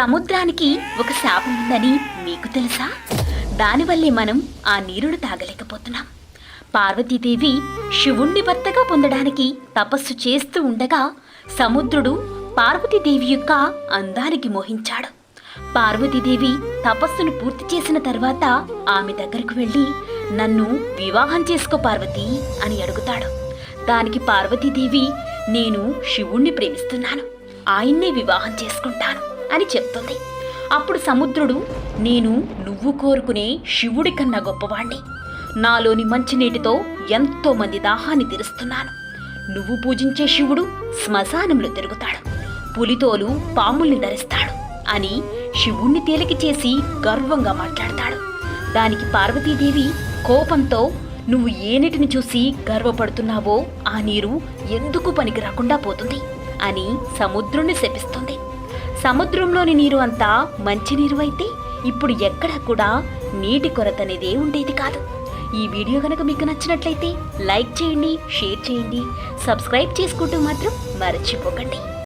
సముద్రానికి ఒక శాపం ఉందని మీకు తెలుసా? దానివల్లే మనం ఆ నీరును తాగలేకపోతున్నాం. పార్వతీదేవి శివుణ్ణి భర్తగా పొందడానికి తపస్సు చేస్తూ ఉండగా సముద్రుడు పార్వతీదేవి యొక్క అందానికి మోహించాడు. పార్వతీదేవి తపస్సును పూర్తి చేసిన తర్వాత ఆమె దగ్గరకు వెళ్ళి నన్ను వివాహం చేసుకో పార్వతి అని అడుగుతాడు. దానికి పార్వతీదేవి నేను శివుణ్ణి ప్రేమిస్తున్నాను. ఆయన్నే వివాహం చేసుకుంటాను. అని చెప్తుంది. అప్పుడు సముద్రుడు నేను నువ్వు కోరుకునే శివుడి కన్నా గొప్పవాణ్ణి. నాలోని మంచినీటితో ఎంతోమంది దాహాన్ని తీరుస్తున్నాను. నువ్వు పూజించే శివుడు శ్మశానంలో తిరుగుతాడు. పులితోలు పాముల్ని ధరిస్తాడు అని శివుణ్ణి తేలిక చేసి గర్వంగా మాట్లాడతాడు. దానికి పార్వతీదేవి కోపంతో నువ్వు ఏ నీటిని చూసి గర్వపడుతున్నావో ఆ నీరు ఎందుకు పనికి రాకుండా పోతుంది? అని సముద్రుణ్ణి శపిస్తుంది. సముద్రంలోని నీరు అంతా మంచినీరు అయితే ఇప్పుడు ఎక్కడ కూడా నీటి కొరత అనేదే ఉండేది కాదు. ఈ వీడియో కనుక మీకు నచ్చినట్లయితే లైక్ చేయండి షేర్ చేయండి సబ్స్క్రైబ్ చేసుకుంటూ మాత్రం మర్చిపోకండి.